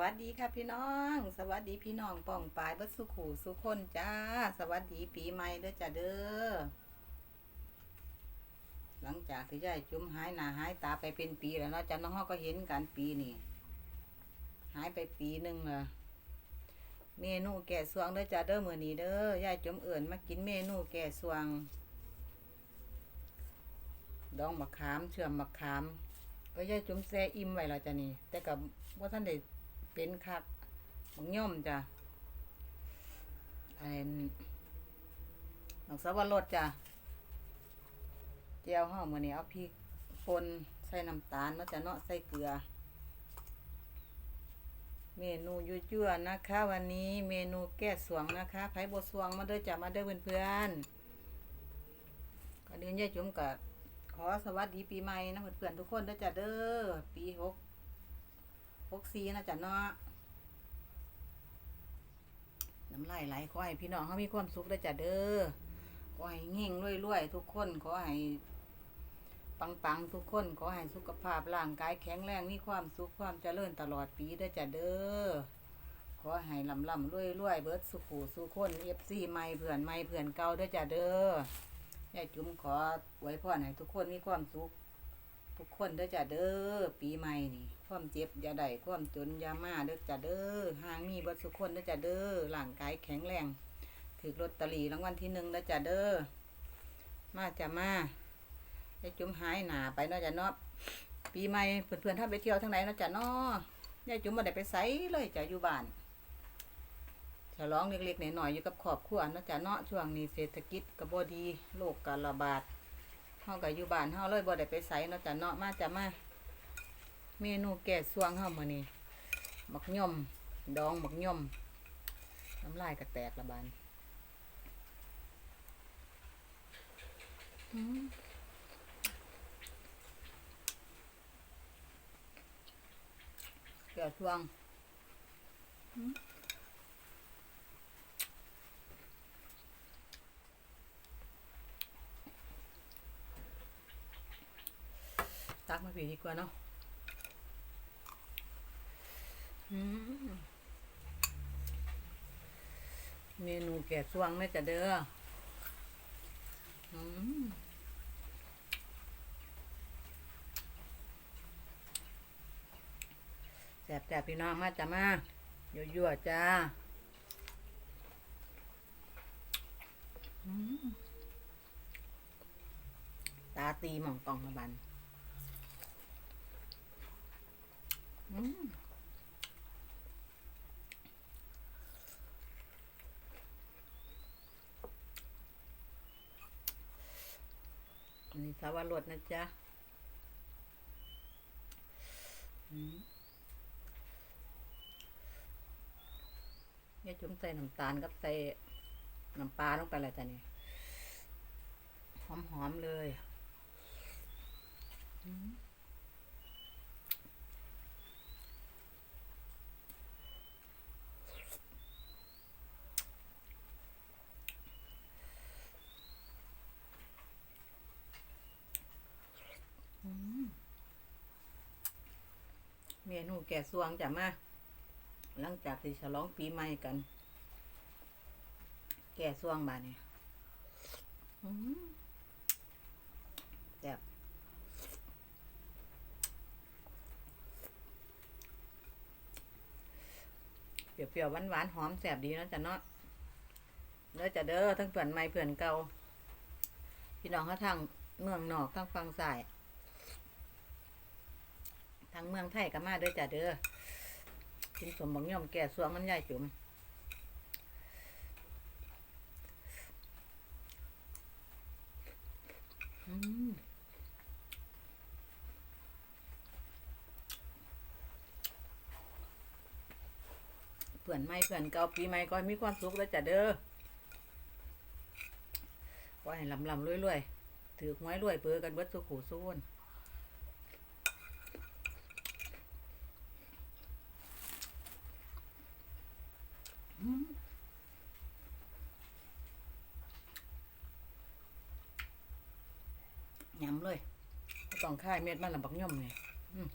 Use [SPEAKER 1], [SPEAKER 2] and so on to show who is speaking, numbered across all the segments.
[SPEAKER 1] วัสดีค่ะพี่น้อง สวัสดีพี่น้องป่องปลายบิดสุขูสุคนจ้า สวัสดีปีใหม่เด้อจ้าเด้อ หลังจากที่ยายจุ้มหายหน้าหายตาไปเป็นปีแล้วเนาะจ้าน้องฮาก็เห็นกันปีนี่หายไปปีหนึ่งละเมนูแก่สวงเด้อจ้าเด้อมื้อนี้เด้อยายจุ้มเอิ่นมากินเมนูแก่สวง ดองมะขามเชื่อมมะขามก็ยายจุ่มแซ่อิ่มไว้แล้วจ้ะนี่แต่กับว่าท่านได้ เป็นคักบังย่อมจ้ะไอ้หนังสวรสจ้ะเจียวห้ามื้อนี้เอาพริกป่นใส่น้ำตาลเนาะจ้ะเนาะใส่เกลือ เมนูยั่วๆนะคะ วันนี้เมนูแก้สวงนะคะไผ่บ่สวงมาเด้อจ้ะมาเด้อเพื่อนๆก็เดือนยายจุ่มกับขอสวัสดีปีใหม่นะเพื่อนๆทุกคนนะจ๊ะเด้อปีหก หกสี่นะจ๊ะเนาะน้ำลายไหลขอให้พี่น้องเขามีความสุขนะจ๊ะเด้อขอให้เง่งรวยๆทุกคนขอให้ปังๆทุกคนขอให้สุขภาพร่างกายแข็งแรงมีความสุขความเจริญตลอดปีนะจ๊ะเด้อขอให้ลำลำรวยๆเบิร์ดสุขูสุขคนเอฟซีใหม่เพื่อนใหม่เพื่อนเก่าเด้จ้ะเด้อยายจุ๋มขอไว้พรให้ทุกคนมีความสุข ทุกคนเด้อจ้ะเด้อปีใหม่นี่ความเจ็บอย่าได้ความจนอย่ามาเด้อจ้ะเด้อห่างมีบัดทุกคนเด้อจ้ะเด้อร่างกายแข็งแรงถือลอตเตอรี่รางวัลที่หนึ่งเด้อจ้ะเด้อมาจ้ะมายายจุ๋มหายหนาไปเนาะจ้ะเนาะปีใหม่เพื่อนๆถ้าไปเที่ยวทางไหนเนาะจ้ะเนาะยายจุ๋มมาได้ไปไสเลยจ้ะอยู่บ้านฉลองเล็กๆหน่อยๆอยู่กับครอบครัวเนาะจ้ะเนาะช่วงนี้เศรษฐกิจก็บ่ดีโรคการระบาด เฮาก็อยู่บ้านเฮาเลยบ่ได้ไปไสเนาะจ้ะเนาะมาจ้ะมาเมนูแก่สวงเฮามื้อนี้บักย่อมดองบักย่อมน้ำลายก็แตกละบานอืมแก่สวง ตักมาผีดีกว่าเนาะอืมเมนูแกะสวงแม่จะเด้ออืมแสบแสบพี่น้องมาจ้ะมายั่วๆจ้าอืมตาตีหม่องตองมาบัน อืมอั นนี้สาวรสนะจ๊ะเนี่ยจุ่มใส่น้ำตาลกับใส่น้ำปลาลงไปแล้วจ้ะนี่หอมๆเลย อืม เมนูแก่สวงจ้ะมาหลังจากที่ฉลองปีใหม่กัน แก่สวงบาเนี่ยแบบเปรี้ยวๆหวานๆหอมแสบดีนะจ้ะเนาะเด้อจะเด้อทั้งเพื่อนใหม่เพื่อนเก่าพี่น้องเขาทางเมืองนอกทางฝั่งซ้าย ทางเมืองไทยก็มาเด้อจ้ะเด้อกินสมบังย่อมแก่สวงมันใหญ่จุ๋มอืมเพื่อนไม่เพื่อนเก่าปีใหม่ก็มีความสุขแล้วจ้ะเด้อก็ให้ลำลำรวยๆถือหวยรวยเปือกันเบิดสุขูสู้วน ยำเลยต้องค่ายเม็ดมันลำบักย่อมเนี่ยอืม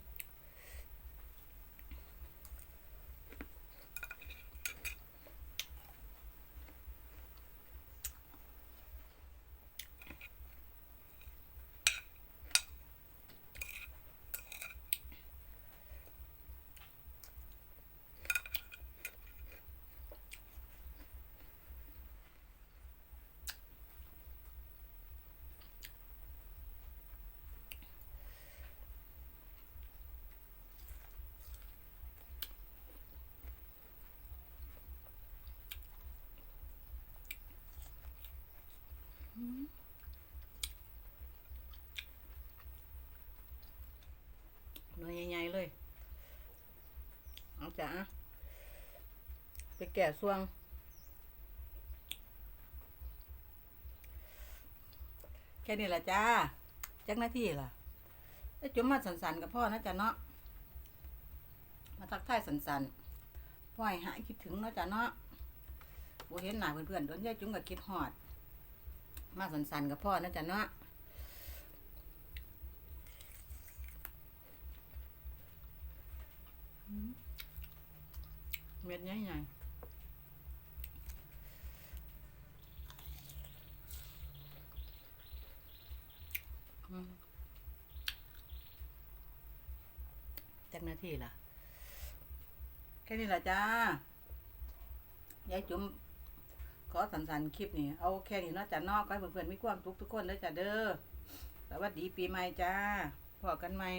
[SPEAKER 1] เลยเอาจ้ะไปแก่ซวง แค่นี้แหละจ้าจักหน้าที่ล่ะไอ้จุ๋มมาสันๆกับพ่อนะจ๊ะเนาะมาทักทายสันๆพ่อให้หายคิดถึงเนาะจ๊ะเนาะโบเห็นหน้าเพื่อนๆโดนยายจุ๋มก็คิดฮอด มาสันๆกับพ่อนะจ๊ะเนาะ เม็ดใหญ่ๆอืมจักนาทีล่ะ แค่นี้ล่ะจ้ายายจุ๋มขอสันๆคลิปนี้เอาแค่นี้เนาะจ้ะเนอกก็ให้เพื่อนๆมีความทุกทุกคนเลยจ้ะเด้อสวัสดีปีใหม่จ้าพอกันใหม่